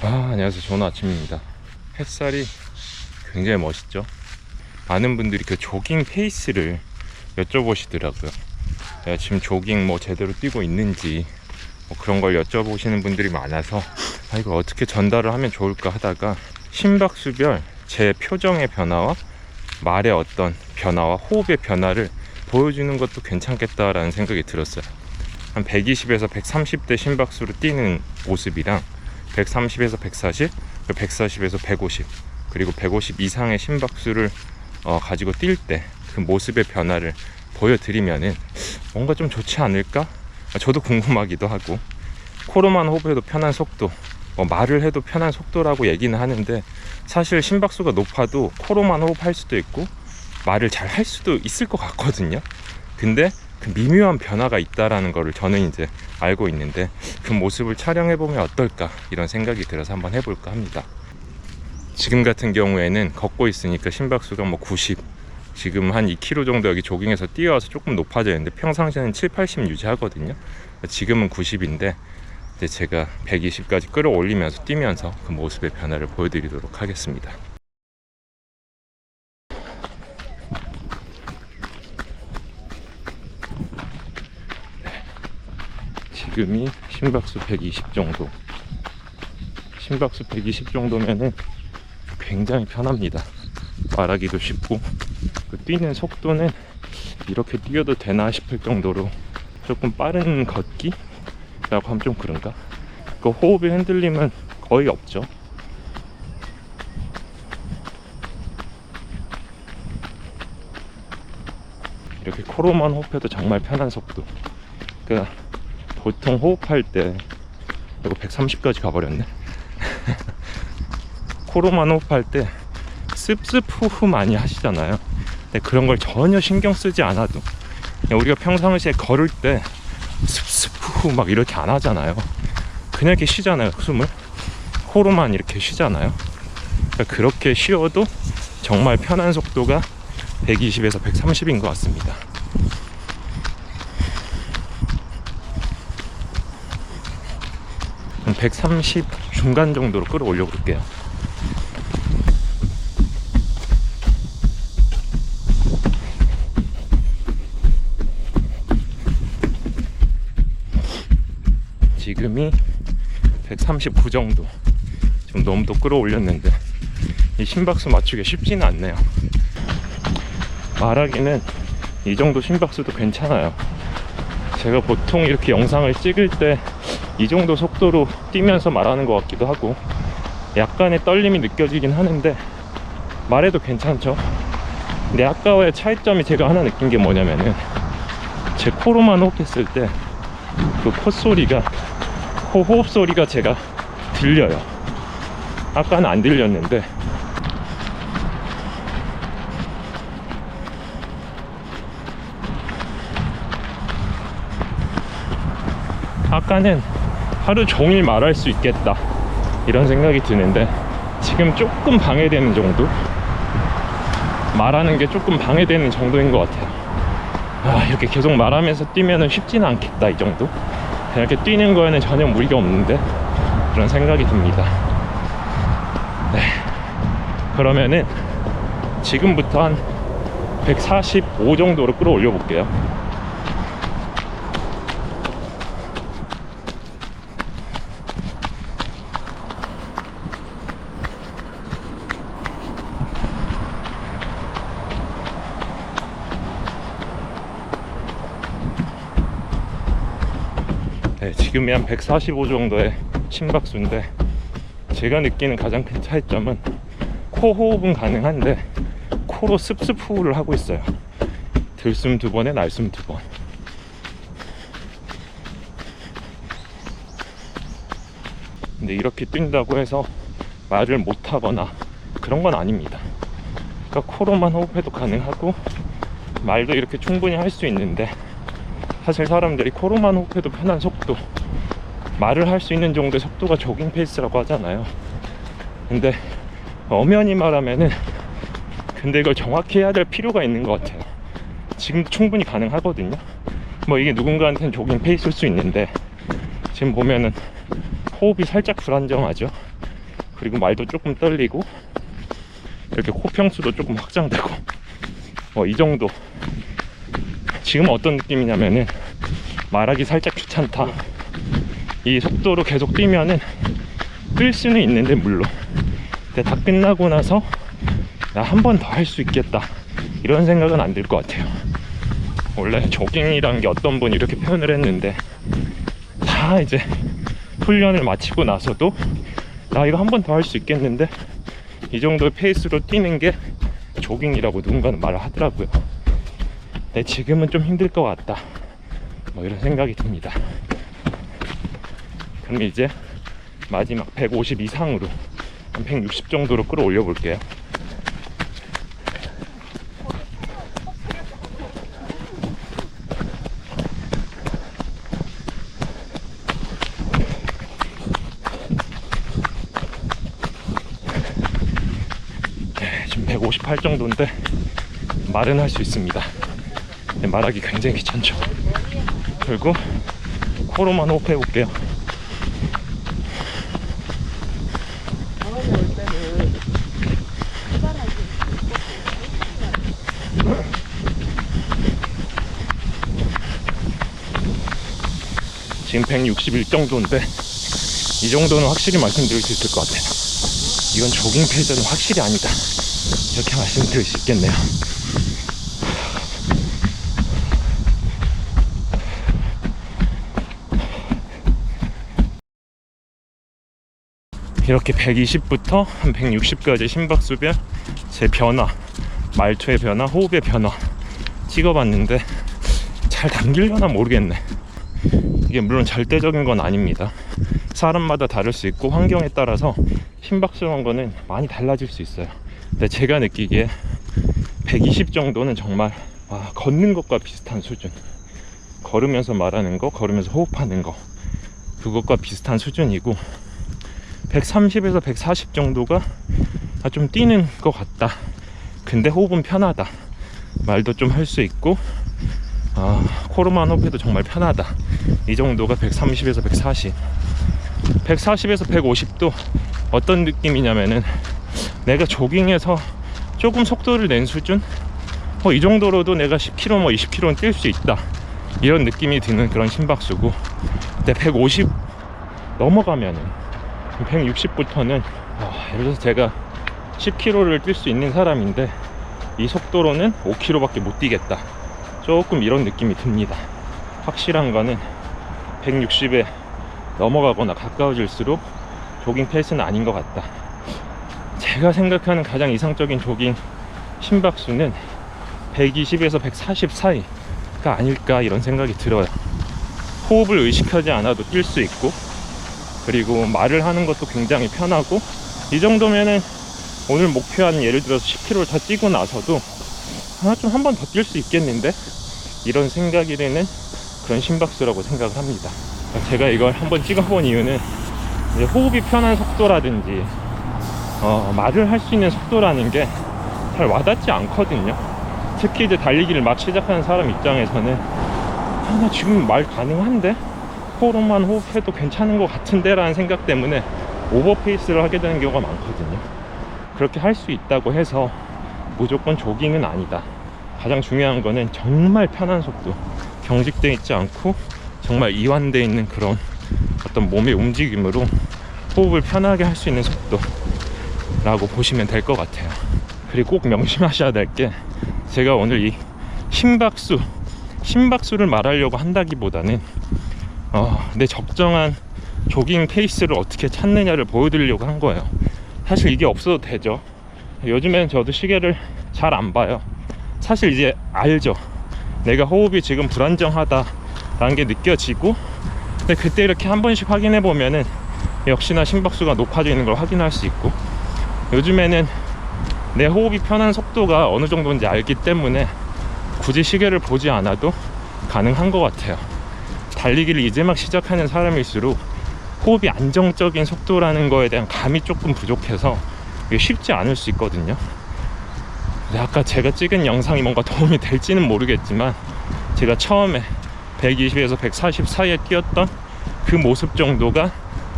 아, 안녕하세요. 좋은 아침입니다. 햇살이 굉장히 멋있죠? 많은 분들이 그 조깅 페이스를 여쭤보시더라고요. 내가 지금 조깅 뭐 제대로 뛰고 있는지 뭐 그런 걸 여쭤보시는 분들이 많아서 아, 이걸 어떻게 전달을 하면 좋을까 하다가 심박수별 제 표정의 변화와 말의 어떤 변화와 호흡의 변화를 보여주는 것도 괜찮겠다라는 생각이 들었어요. 한 120에서 130대 심박수로 뛰는 모습이랑 130에서 140, 140에서 150, 그리고 150 이상의 심박수를 어, 가지고 뛸 때 그 모습의 변화를 보여드리면은 뭔가 좀 좋지 않을까? 아, 저도 궁금하기도 하고 코로만 호흡해도 편한 속도, 뭐 말을 해도 편한 속도라고 얘기는 하는데 사실 심박수가 높아도 코로만 호흡할 수도 있고 말을 잘 할 수도 있을 것 같거든요. 근데 그 미묘한 변화가 있다라는 거를 저는 이제 알고 있는데 그 모습을 촬영해 보면 어떨까 이런 생각이 들어서 한번 해볼까 합니다. 지금 같은 경우에는 걷고 있으니까 심박수가 뭐 90, 지금 한 2km 정도 여기 조깅해서 뛰어와서 조금 높아져 있는데 평상시에는 7, 80 유지하거든요. 지금은 90인데 이제 제가 120까지 끌어올리면서 뛰면서 그 모습의 변화를 보여드리도록 하겠습니다. 지금이 심박수 120 정도. 심박수 120 정도면은 굉장히 편합니다. 말하기도 쉽고 그 뛰는 속도는 이렇게 뛰어도 되나 싶을 정도로 조금 빠른 걷기라고 하면 좀 그런가? 그 호흡의 흔들림은 거의 없죠. 이렇게 코로만 호흡해도 정말 편한 속도. 그러니까 보통 호흡할 때 이거 130까지 가버렸네. 코로만 호흡할 때 습습 후후 많이 하시잖아요. 근데 그런 걸 전혀 신경 쓰지 않아도 우리가 평상시에 걸을 때 습습 후후 막 이렇게 안 하잖아요. 그냥 이렇게 쉬잖아요. 숨을 코로만 이렇게 쉬잖아요. 그러니까 그렇게 쉬어도 정말 편한 속도가 120에서 130인 것 같습니다. 130 중간 정도로 끌어올려 볼게요. 지금이 139 정도. 지금 너무 또 끌어올렸는데 이 심박수 맞추기 쉽지는 않네요. 말하기는 이 정도 심박수도 괜찮아요. 제가 보통 이렇게 영상을 찍을 때 이 정도 속도로 뛰면서 말하는 것 같기도 하고 약간의 떨림이 느껴지긴 하는데 말해도 괜찮죠. 근데 아까와의 차이점이 제가 하나 느낀 게 뭐냐면은 제 코로만 호흡했을 때 그 콧소리가 코 호흡 소리가 제가 들려요. 아까는 안 들렸는데 아까는 하루 종일 말할 수 있겠다. 이런 생각이 드는데 지금 조금 방해되는 정도? 말하는 게 조금 방해되는 정도인 것 같아요. 아 이렇게 계속 말하면서 뛰면은 쉽지는 않겠다 이 정도? 이렇게 뛰는 거에는 전혀 무리가 없는데 그런 생각이 듭니다. 네. 그러면은 지금부터 한 145 정도로 끌어올려 볼게요 네, 지금이 한 145 정도의 심박수인데 제가 느끼는 가장 큰 차이점은 코 호흡은 가능한데 코로 습습 호흡을 하고 있어요. 들숨 두 번에 날숨 두 번. 근데 이렇게 뛴다고 해서 말을 못 하거나 그런 건 아닙니다. 그러니까 코로만 호흡해도 가능하고 말도 이렇게 충분히 할 수 있는데 사실 사람들이 코로만 호흡해도 편한 속도 말을 할 수 있는 정도의 속도가 조깅 페이스라고 하잖아요 근데 엄연히 말하면은 근데 이걸 정확히 해야 될 필요가 있는 것 같아요 지금도 충분히 가능하거든요 뭐 이게 누군가한테는 조깅 페이스일 수 있는데 지금 보면은 호흡이 살짝 불안정하죠. 그리고 말도 조금 떨리고 이렇게 코평수도 조금 확장되고 뭐 이 정도. 지금 어떤 느낌이냐면은 말하기 살짝 귀찮다. 이 속도로 계속 뛰면은 뜰 수는 있는데 물론 근데 다 끝나고 나서 나 한 번 더 할 수 있겠다 이런 생각은 안 들 것 같아요. 원래 조깅이란 게 어떤 분이 이렇게 표현을 했는데 다 이제 훈련을 마치고 나서도 나 이거 한 번 더 할 수 있겠는데 이 정도의 페이스로 뛰는 게 조깅이라고 누군가는 말을 하더라고요. 근데 지금은 좀 힘들 것 같다. 뭐 이런 생각이 듭니다 그럼 이제 마지막 150 이상으로 한 160 정도로 끌어올려 볼게요. 네, 지금 158 정도인데 말은 할 수 있습니다. 말하기 굉장히 귀찮죠. 그리고 코로만 호흡해 볼게요. 지금 161 정도인데 이 정도는 확실히 말씀드릴 수 있을 것 같아요. 이건 조깅 페이스는 확실히 아니다. 이렇게 말씀드릴 수 있겠네요. 이렇게 120부터 한 160까지 심박수별 제 변화, 말투의 변화, 호흡의 변화 찍어봤는데 잘 담기려나 모르겠네. 이게 물론 절대적인 건 아닙니다. 사람마다 다를 수 있고 환경에 따라서 심박수한 거는 많이 달라질 수 있어요. 근데 제가 느끼기에 120 정도는 정말 아, 걷는 것과 비슷한 수준. 걸으면서 말하는 거, 걸으면서 호흡하는 거. 그것과 비슷한 수준이고 130에서 140 정도가 아, 좀 뛰는 것 같다. 근데 호흡은 편하다. 말도 좀 할 수 있고 아, 코로만 호흡해도 정말 편하다. 이 정도가 130에서 140. 140에서 150도 어떤 느낌이냐면은 내가 조깅해서 조금 속도를 낸 수준? 어, 이 정도로도 내가 10km, 뭐 20km는 뛸 수 있다. 이런 느낌이 드는 그런 심박수고. 근데 150 넘어가면은 160부터는 아, 예를 들어서 제가 10km를 뛸 수 있는 사람인데 이 속도로는 5km밖에 못 뛰겠다. 조금 이런 느낌이 듭니다. 확실한 거는 160에 넘어가거나 가까워질수록 조깅 페이스는 아닌 것 같다. 제가 생각하는 가장 이상적인 조깅 심박수는 120에서 140 사이가 아닐까 이런 생각이 들어요. 호흡을 의식하지 않아도 뛸 수 있고 그리고 말을 하는 것도 굉장히 편하고 이 정도면은 오늘 목표한 예를 들어서 10km를 다 뛰고 나서도 하나 좀 한 번 더 뛸 수 있겠는데 이런 생각이 드는 그런 심박수라고 생각을 합니다. 제가 이걸 한번 찍어본 이유는 호흡이 편한 속도라든지 어, 말을 할 수 있는 속도라는 게 잘 와닿지 않거든요. 특히 이제 달리기를 막 시작하는 사람 입장에서는 아, 나 지금 말 가능한데? 코로만 호흡해도 괜찮은 것 같은데? 라는 생각 때문에 오버페이스를 하게 되는 경우가 많거든요. 그렇게 할 수 있다고 해서 무조건 조깅은 아니다. 가장 중요한 거는 정말 편한 속도. 경직되어 있지 않고 정말 이완되어 있는 그런 어떤 몸의 움직임으로 호흡을 편하게 할 수 있는 속도라고 보시면 될 것 같아요. 그리고 꼭 명심하셔야 될 게 제가 오늘 이 심박수, 심박수를 말하려고 한다기보다는 어, 내 적정한 조깅 페이스를 어떻게 찾느냐를 보여드리려고 한 거예요. 사실 이게 없어도 되죠. 요즘엔 저도 시계를 잘 안 봐요. 사실 이제 알죠. 내가 호흡이 지금 불안정하다 라는 게 느껴지고, 근데 그때 이렇게 한 번씩 확인해 보면은 역시나 심박수가 높아져 있는 걸 확인할 수 있고, 요즘에는 내 호흡이 편한 속도가 어느 정도인지 알기 때문에 굳이 시계를 보지 않아도 가능한 것 같아요. 달리기를 이제 막 시작하는 사람일수록 호흡이 안정적인 속도라는 거에 대한 감이 조금 부족해서 쉽지 않을 수 있거든요. 아까 제가 찍은 영상이 뭔가 도움이 될지는 모르겠지만 제가 처음에 120에서 140 사이에 뛰었던 그 모습 정도가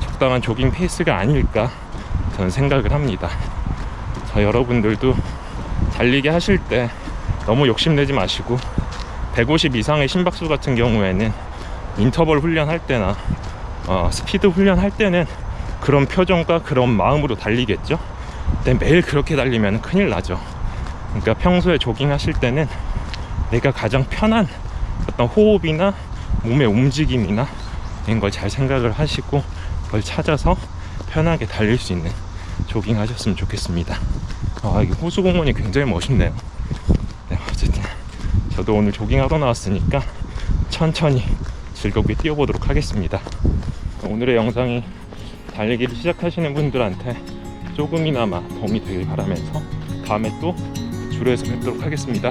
적당한 조깅 페이스가 아닐까 저는 생각을 합니다. 자, 여러분들도 달리기 하실 때 너무 욕심내지 마시고 150 이상의 심박수 같은 경우에는 인터벌 훈련할 때나 어, 스피드 훈련할 때는 그런 표정과 그런 마음으로 달리겠죠. 근데 매일 그렇게 달리면 큰일 나죠. 그러니까 평소에 조깅하실 때는 내가 가장 편한 어떤 호흡이나 몸의 움직임이나 이런 걸 잘 생각을 하시고 그걸 찾아서 편하게 달릴 수 있는 조깅 하셨으면 좋겠습니다. 아, 이 호수공원이 굉장히 멋있네요. 네, 어쨌든 저도 오늘 조깅하러 나왔으니까 천천히 즐겁게 뛰어보도록 하겠습니다. 오늘의 영상이 달리기를 시작하시는 분들한테 조금이나마 도움이 되길 바라면서 다음에 또 주로에서 뵙도록 하겠습니다.